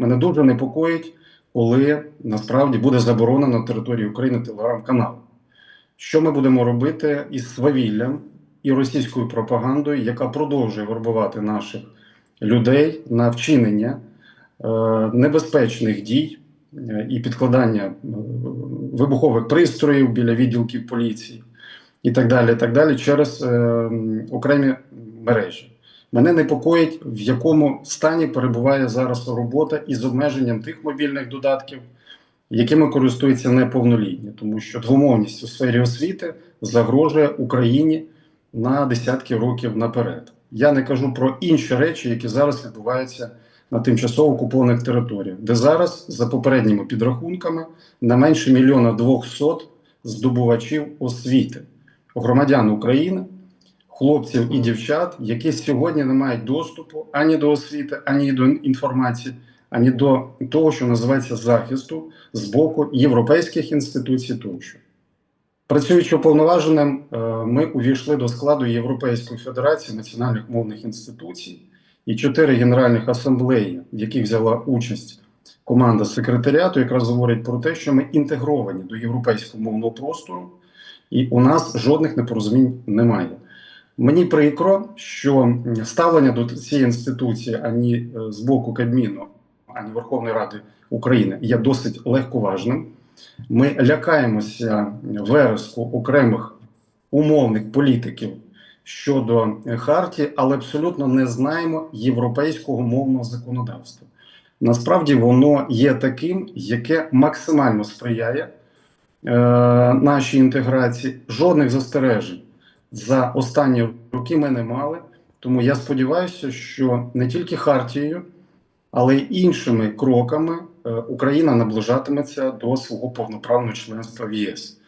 мене дуже непокоїть, коли насправді буде заборонено на території України телеграм-канал. Що ми будемо робити із свавіллям і російською пропагандою, яка продовжує вербувати наших людей на вчинення е, небезпечних дій е, і підкладання е, вибухових пристроїв біля відділків поліції і так далі, і так далі через е, окремі мережі. Мене непокоїть, в якому стані перебуває зараз робота із обмеженням тих мобільних додатків, якими користуються неповнолітні, тому що двомовність у сфері освіти загрожує Україні на десятки років наперед. Я не кажу про інші речі, які зараз відбуваються на тимчасово окупованих територіях, де зараз, за попередніми підрахунками, не менше мільйона двохсот здобувачів освіти, громадян України, хлопців і дівчат, які сьогодні не мають доступу ані до освіти, ані до інформації, ані до того, що називається захисту з боку європейських інституцій тощо. Працюючи уповноваженим, е, ми увійшли до складу Європейської Федерації національних мовних інституцій і чотири генеральних асамблеї, в яких взяла участь команда секретаріату, якраз говорить про те, що ми інтегровані до європейського мовного простору, і у нас жодних непорозумінь немає. Мені прикро, що ставлення до цієї інституції ані е, з боку Кабміну, ані Верховної Ради України є досить легковажним. Ми лякаємося вереску окремих умовних політиків щодо хартії, але абсолютно не знаємо європейського мовного законодавства. Насправді воно є таким, яке максимально сприяє е, нашій інтеграції. Жодних застережень за останні роки ми не мали. Тому я сподіваюся, що не тільки хартією, але й іншими кроками е, Україна наближатиметься до свого повноправного членства в ЄС.